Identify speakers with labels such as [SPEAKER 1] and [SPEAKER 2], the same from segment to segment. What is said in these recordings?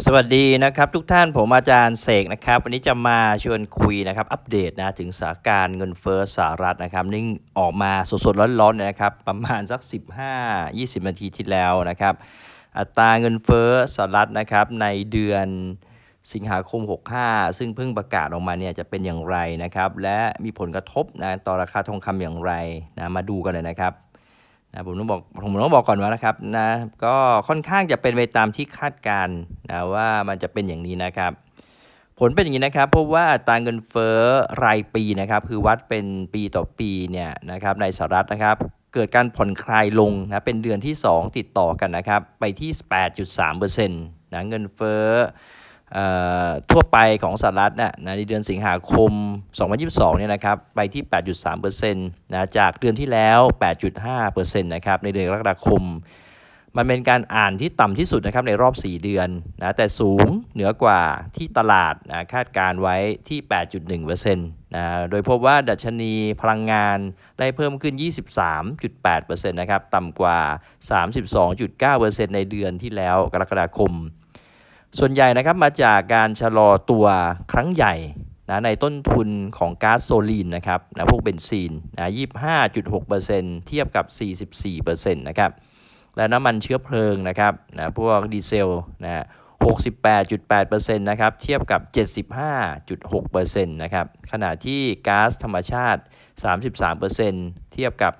[SPEAKER 1] สวัสดีนะครับทุกท่านผมอาจารย์เสกนะครับ วันนี้จะมาชวนคุยนะครับ อัปเดตนะถึงสถานการณ์เงินเฟ้อสหรัฐนะครับนี่งออกมาสดๆร้อนๆเลยนะครับ ประมาณสัก 15-20 นาทีที่แล้วนะครับ อัตราเงินเฟ้อสหรัฐนะครับในเดือนสิงหาคม 65 ซึ่งเพิ่งประกาศออกมาเนี่ยจะเป็นอย่างไรนะครับ และมีผลกระทบนะต่อราคาทองคำอย่างไรนะมาดูกันเลยนะครับ นะผมต้องบอกผมต้องบอกก่อนว่านะครับนะก็ค่อนข้างจะเป็นไปตามที่คาดการณ์นะว่ามันจะเป็นอย่างนี้นะครับ ผลเป็นอย่างนี้นะครับเพราะว่าตราเงินเฟ้อรายปีนะครับ คือวัดเป็นปีต่อปีเนี่ยนะครับในสหรัฐนะครับ เกิดการผ่อนคลายลงนะเป็นเดือนที่ 2 ติดต่อกันนะครับ ไปที่ 8.3%นะเงินเฟ้อเอ่อ ทั่วไปของสหรัฐนะนะในเดือนสิงหาคม 2022 เนี่ยนะครับไปที่ 8.3%นะจากเดือนที่แล้ว 8.5%นะครับในเดือนกรกฎาคม มันเป็นการอ่านที่ต่ำที่สุดนะครับในรอบ 4 เดือนนะแต่สูงเหนือกว่าที่ตลาดนะคาดการไว้ที่ 8.1%นะโดยพบว่าดัชนีพลังงานได้เพิ่มขึ้น 23.8%นะครับต่ำกว่า 32.9%ในเดือนที่แล้วกรกฎาคม ส่วนใหญ่นะครับมาจากการชะลอตัวครั้งใหญ่นะในต้นทุนของก๊าซโซลีนนะครับนะพวกเบนซินนะ25.6%เทียบกับ 44%นะครับและน้ำมันเชื้อเพลิงนะครับนะพวกดีเซลนะ68.8%นะครับเทียบกับ 75.6%นะครับขณะที่ก๊าซธรรมชาติ 33%เทียบกับ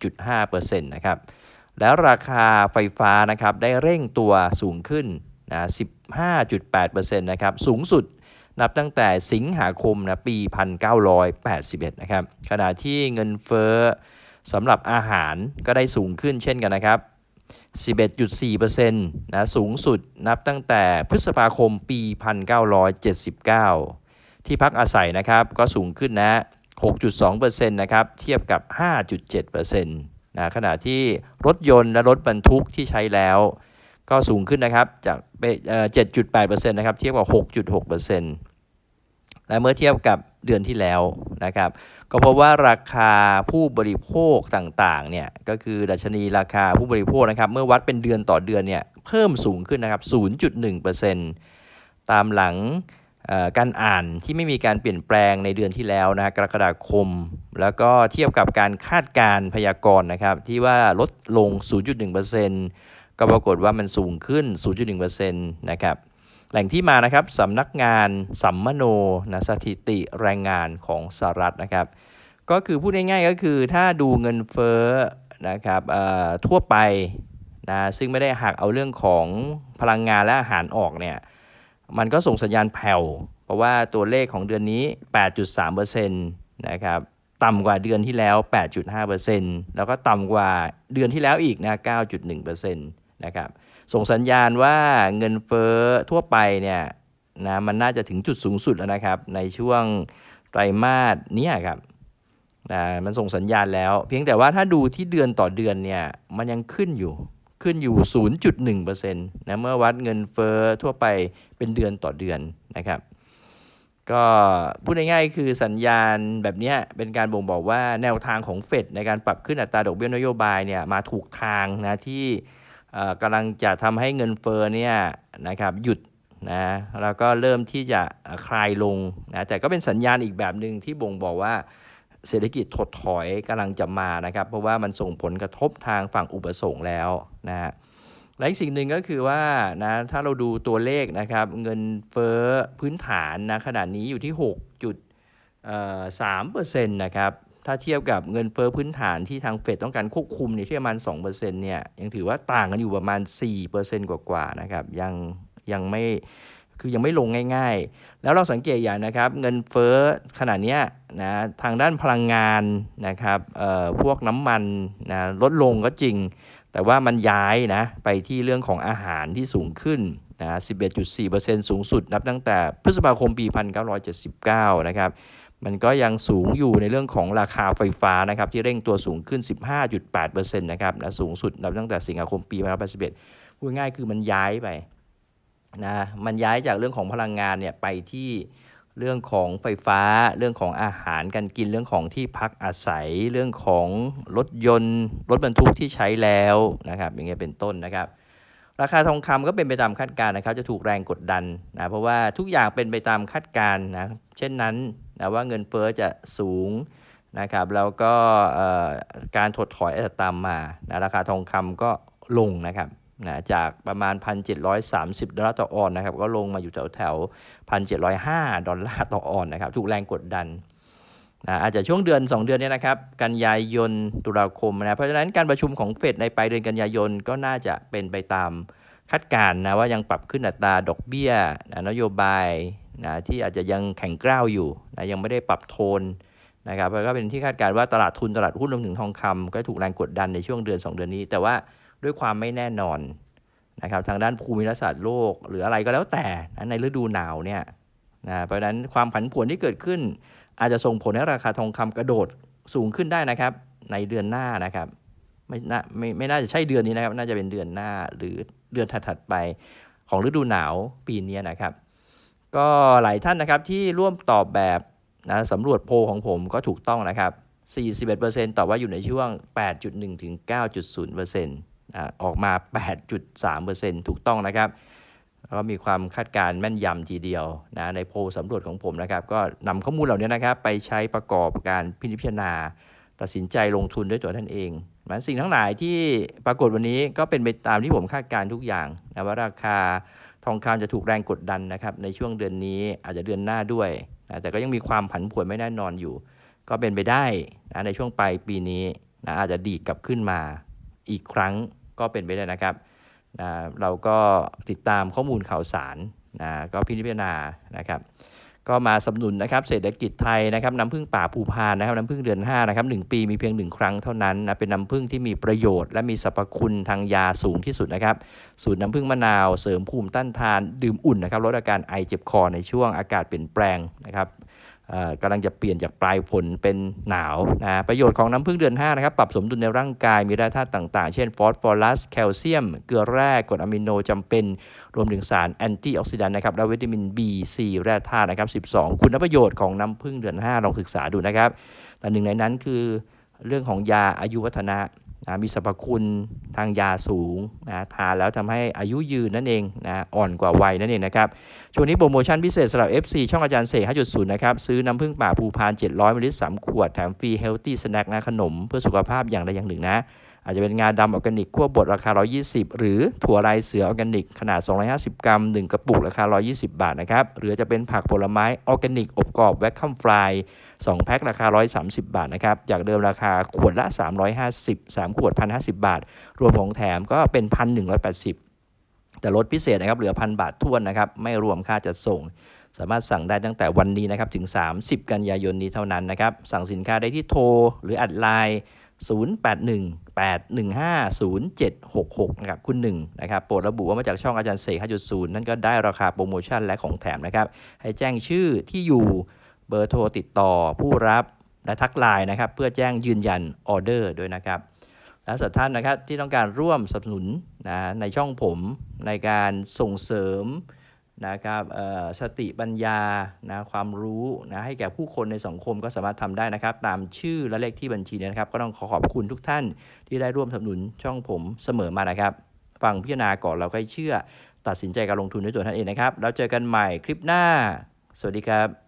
[SPEAKER 1] 30.5%นะครับแล้วราคาไฟฟ้านะครับได้เร่งตัวสูงขึ้น นะ15.8%นะครับสูงสุดนับตั้งแต่สิงหาคมนะปี 1981 นะครับขณะที่เงินเฟ้อสำหรับอาหารก็ได้สูงขึ้นเช่นกันนะครับ 11.4%นะสูงสุดนับตั้งแต่พฤษภาคมปี 1979 ที่พักอาศัยนะครับก็สูงขึ้นนะ 6.2%นะครับเทียบกับ 5.7%นะขณะที่รถยนต์และรถบรรทุกที่ใช้แล้ว ก็สูงขึ้นนะครับจากเจ็ดจุดแปดเปอ่อ7.8%นต์นะครับเทียบกับ6.6%และเมื่อเทียบกับเดือนที่แล้วนะครับ ก็พบว่าราคาผู้บริโภคต่างๆเนี่ยก็คือดัชนีราคาผู้บริโภคนะครับเมื่อวัดเป็นเดือนต่อเดือนเนี่ยเพิ่มสูงขึ้นนะครับ 0.1%ตามหลังเอ่อการอ่านที่ไม่มีการเปลี่ยนแปลงในเดือนที่แล้วนะกรกฎาคม แล้วก็เทียบกับการคาดการพยากรณ์นะครับที่ว่าลดลง 0.1% ก็ปรากฏว่ามันสูงขึ้น 0.1%นะครับ แหล่งที่มานะครับสำนักงานสัมมโนนะสถิติแรงงานของสหรัฐนะครับ ก็คือพูดง่ายๆก็คือถ้าดูเงินเฟ้อนะครับทั่วไปนะซึ่งไม่ได้หักเอาเรื่องของพลังงานและอาหารออกเนี่ยมันก็ส่งสัญญาณแผ่ว เพราะว่าตัวเลขของเดือนนี้ 8.3%นะครับต่ำกว่าเดือนที่แล้ว 8.5%แล้วก็ต่ำกว่าเดือนที่แล้วอีกนะ 9.1% นะครับส่งสัญญาณว่าเงินเฟ้อทั่วไปเนี่ยนะมันน่าจะถึงจุดสูงสุดแล้วนะครับ ในช่วงไตรมาสนี้ครับนะมันส่งสัญญาณแล้ว เพียงแต่ว่าถ้าดูที่เดือนต่อเดือนเนี่ยมันยังขึ้นอยู่ขึ้นอยู่ 0.1%นะเมื่อวัดเงินเฟ้อทั่วไปเป็นเดือนต่อเดือนนะครับ ก็พูดง่ายๆคือสัญญาณแบบนี้เป็นการบ่งบอกว่าแนวทางของเฟดในการปรับขึ้นอัตราดอกเบี้ยนโยบายเนี่ยมาถูกทางนะที่ กำลังจะทำให้เงินเฟ้อเนี่ยนะครับหยุดนะแล้วก็เริ่มที่จะคลายลงนะแต่ก็เป็นสัญญาณอีกแบบหนึ่งที่บ่งบอกว่าเศรษฐกิจถดถอยกำลังจะมานะครับ เพราะว่ามันส่งผลกระทบทางฝั่งอุปสงค์แล้วนะฮะและอีกสิ่งหนึ่งก็คือว่านะถ้าเราดูตัวเลขนะครับ เงินเฟ้อพื้นฐานนะขนาดนี้อยู่ที่6จุดสามเปอร์เซ็นต์นะครับ ถ้าเทียบกับเงินเฟ้อพื้นฐานที่ทางเฟดต้องการควบคุมเนี่ยที่ประมาณ2%เนี่ยยังถือว่าต่างกันอยู่ประมาณ 4%กว่าๆนะครับยังยังไม่คือยังไม่ลงง่าย ๆ แล้วเราสังเกตอย่างนะครับ เงินเฟ้อขนาดเนี้ยนะทางด้านพลังงานนะครับเอ่อพวกน้ำมันนะลดลงก็จริง แต่ว่ามันย้ายนะไปที่เรื่องของอาหารที่สูงขึ้นนะ11.4%สูงสุดนับตั้งแต่พฤษภาคมปี 1979 นะครับ มันก็ยังสูงอยู่ในเรื่องของราคาไฟฟ้านะครับที่เร่งตัวสูงขึ้น 15.8%นะครับนะสูงสุดนับตั้งแต่สิงหาคมปี1981พูดง่ายคือมันย้ายไปนะมันย้ายจากเรื่องของพลังงานเนี่ยไปที่เรื่องของไฟฟ้า เรื่องของอาหารการกินเรื่องของที่พักอาศัย เรื่องของรถยนต์ รถบรรทุกที่ใช้แล้วนะครับ อย่างเงี้ยเป็นต้นนะครับ ราคาทองคำก็เป็นไปตามคาดการณ์นะครับ จะถูกแรงกดดันนะเพราะว่าทุกอย่างเป็นไปตามคาดการณ์นะเช่นนั้น นะว่าเงินเฟ้อจะสูงนะครับแล้วก็การถดถอยอาจจะตามมานะราคาทองคำก็ลงนะครับนะจากประมาณ 1,730 ดอลลาร์ต่อออนนะครับก็ลงมาอยู่แถวแถว1,705 ดอลลาร์ต่อออนนะครับถูกแรงกดดันนะอาจจะช่วงเดือน 2 เดือนนี้นะครับ กันยายนตุลาคมนะเพราะฉะนั้นการประชุมของเฟดในปลายเดือนกันยายนก็น่าจะเป็นไปตามคาดการณ์นะว่ายังปรับขึ้นอัตราดอกเบี้ยนะนโยบาย นะที่อาจจะยังแข็งกร้าวอยู่นะยังไม่ได้ปรับโทนนะครับแล้วก็เป็นที่คาดการณ์ว่าตลาดทุนตลาดหุ้นรวมถึงทองคำก็ถูกแรงกดดันในช่วงเดือน 2 เดือนนี้ แต่ว่าด้วยความไม่แน่นอนนะครับทางด้านภูมิรัฐศาสตร์โลก หรืออะไรก็แล้วแต่นะในฤดูหนาวเนี่ยนะเพราะฉะนั้นความผันผวนที่เกิดขึ้น อาจจะส่งผลให้ราคาทองคำกระโดดสูงขึ้นได้นะครับ ในเดือนหน้านะครับไม่น่าไม่ไม่น่าจะใช่เดือนนี้นะครับ น่าจะเป็นเดือนหน้าหรือเดือนถัดๆไปของฤดูหนาวปีนี้นะครับ ก็หลายท่านนะครับที่ร่วมตอบแบบนะสำรวจโพลของผมก็ถูกต้องนะครับ 41%ตอบว่าอยู่ในช่วง 8.1 ถึง 9.0%อออกมา 8.3%ถูกต้องนะครับก็มีความคาดการณ์แม่นยำทีเดียวนะในโพลสำรวจของผมนะครับ ก็นำข้อมูลเหล่านี้นะครับ ไปใช้ประกอบการพิจารณา ตัดสินใจลงทุนด้วยตัวท่านเองมันสิ่งทั้งหลายที่ปรากฏวันนี้ก็เป็นไปตามที่ผมคาดการณ์ทุกอย่างนะว่าราคา ทองคำจะถูกแรงกดดันนะครับในช่วงเดือนนี้อาจจะเดือนหน้าด้วยนะแต่ก็ยังมีความผันผวนไม่แน่นอนอยู่ ก็เป็นไปได้นะในช่วงปลายปีนี้นะอาจจะดีดกลับขึ้นมาอีกครั้งก็เป็นไปได้นะครับนะเราก็ติดตามข้อมูลข่าวสารนะก็พิจารณานะครับ ก็มาสนับสนุนนะครับเศรษฐกิจไทยนะครับน้ำผึ้งป่าภูพานนะครับน้ำผึ้งเดือน5นะครับหนึ่งปีมีเพียงหนึ่งครั้งเท่านั้นนะเป็นน้ำผึ้งที่มีประโยชน์และมีสรรพคุณทางยาสูงที่สุดนะครับสูตรน้ำผึ้งมะนาวเสริมภูมิต้านทาน ดื่มอุ่นนะครับลดอาการไอเจ็บคอในช่วงอากาศเปลี่ยนแปลงนะครับ กำลังจะเปลี่ยนจากปลายฝนเป็นหนาวนะประโยชน์ของน้ำผึ้งเดือน5นะครับปรับสมดุลในร่างกายมีแร่ธาตุต่างๆ เช่นฟอสฟอรัสแคลเซียม เกลือแร่กรดอะมิโนจำเป็น รวมถึงสารแอนตี้ออกซิแดนต์นะครับและวิตามิน B C แร่ธาตุนะครับ12 คุณประโยชน์ของน้ำผึ้งเดือน5ลองศึกษาดูนะครับแต่หนึ่งในนั้นคือเรื่องของยาอายุวัฒนะ นะมีสรรพคุณทางยาสูงนะทานแล้วทำให้อายุยืนนั่นเองนะอ่อนกว่าวัยนั่นเองนะครับช่วงนี้โปรโมชั่นพิเศษสำหรับ FC ช่องอาจารย์เสก5.0 นะครับ ซื้อน้ำผึ้งป่าภูพาน 700มิลลิลิตร3ขวด แถมฟรีเฮลตี้สแน็คนะขนมเพื่อสุขภาพอย่างใดอย่างหนึ่งนะ อาจจะเป็นงาดำออร์แกนิกขั้วบดราคา 120 หรือถั่วลายเสือออร์แกนิกขนาด 250 กรัม 1 กระปุกราคา 120 บาทนะครับ หรือจะเป็นผักผลไม้ออร์แกนิกอบกรอบแวคคัมฟราย2แพ็คราคา 130 บาทนะครับ จากเดิมราคาขวดละ 350 3 ขวด 1,050 บาท รวมของแถมก็เป็น 1,180แต่ลดพิเศษนะครับเหลือพันบาทท้วนนะครับไม่รวมค่าจัดส่ง สามารถสั่งได้ตั้งแต่วันนี้นะครับถึง 30 กันยายนนี้เท่านั้นนะครับสั่งสินค้าได้ที่โทร หรืออัดไลน์ 0818150766 นะครับคุณหนึ่งนะครับโปรดระบุว่ามาจากช่องอาจารย์เสก5.0 นั่นก็ได้ราคาโปรโมชั่นและของแถมนะครับ ให้แจ้งชื่อที่อยู่เบอร์โทรติดต่อผู้รับและทักไลน์นะครับ เพื่อแจ้งยืนยันออเดอร์ด้วยนะครับและสัท่านนะครับที่ต้องการร่วมสนับสนุนนะในช่องผมในการส่งเสริม นะครับเอ่อสติปัญญานะความรู้นะให้แก่ผู้คนในสังคมก็สามารถทำได้นะครับ ตามชื่อและเลขที่บัญชีเนยนะครับ ก็ต้องขอขอบคุณทุกท่านที่ได้ร่วมสนับสนุนช่องผมเสมอมานะครับ ฟังพิจารณาก่อนเราค่อยเชื่อ ตัดสินใจการลงทุนด้วยตัวท่านเองนะครับ แล้วเจอกันใหม่คลิปหน้า สวัสดีครับ